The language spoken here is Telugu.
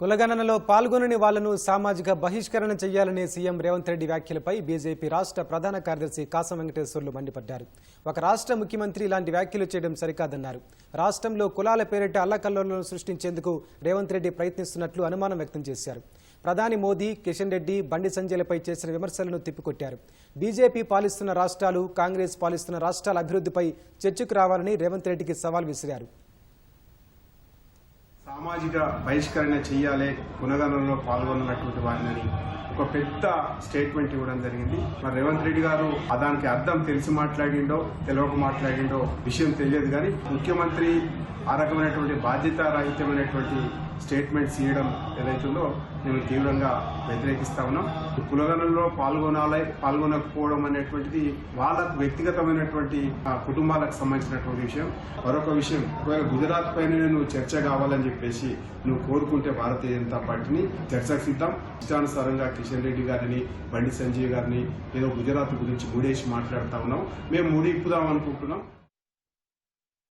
కులగణనలో పాల్గొనని వాళ్ళను సామాజిక బహిష్కరణ చేయాలనే సీఎం రేవంత్ రెడ్డి వ్యాఖ్యలపై బీజేపీ రాష్ట్ర ప్రధాన కార్యదర్శి కాసం వెంకటేశ్వర్లు మండిపడ్డారు. ఒక రాష్ట్ర ముఖ్యమంత్రి ఇలాంటి వ్యాఖ్యలు చేయడం సరికాదన్నారు. రాష్ట్రంలో కులాల పేరిట అల్లకల్లోలను సృష్టించేందుకు రేవంత్ రెడ్డి ప్రయత్నిస్తున్నట్లు అనుమానం వ్యక్తం చేశారు. ప్రధాని మోదీ కిషన్ రెడ్డి బండి సంజయ్లపై చేసిన విమర్శలను తిప్పికొట్టారు. బీజేపీ పాలిస్తున్న రాష్ట్రాలు కాంగ్రెస్ పాలిస్తున్న రాష్ట్రాల అభివృద్ధిపై చర్చకు రావాలని రేవంత్ రెడ్డికి సవాల్ విసిరారు. సామాజిక బహిష్కరణ చేయాలి గుణగణంలో పాల్గొన్నటువంటి వారిని ఒక పెద్ద స్టేట్మెంట్ ఇవ్వడం జరిగింది. మరి రేవంత్ రెడ్డి గారు దానికి అర్థం తెలిసి మాట్లాడిండో తెలియక మాట్లాడిండో విషయం తెలియదు కానీ ముఖ్యమంత్రి ఆ రకమైనటువంటి బాధ్యత రహితమైనటువంటి స్టేట్మెంట్స్ ఇవ్వడం ఏదైతుందో మేము తీవ్రంగా వ్యతిరేకిస్తా ఉన్నాం. కులగణంలో పాల్గొనాలి పాల్గొనకపోవడం అనేటువంటిది వాళ్ళకు వ్యక్తిగతమైనటువంటి ఆ, కుటుంబాలకు సంబంధించినటువంటి విషయం. మరొక విషయం ఒకవేళ గుజరాత్ పైన నువ్వు చర్చ కావాలని చెప్పేసి నువ్వు కోరుకుంటే భారతీయ జనతా పార్టీని చర్చకు సిద్ధం. ఇష్టానుసారంగా కిషన్ రెడ్డి గారిని బండి సంజయ్ గారిని ఏదో గుజరాత్ గురించి మూడేసి మాట్లాడుతా ఉన్నాం. మేము మూడిప్పుదాం అనుకుంటున్నాం.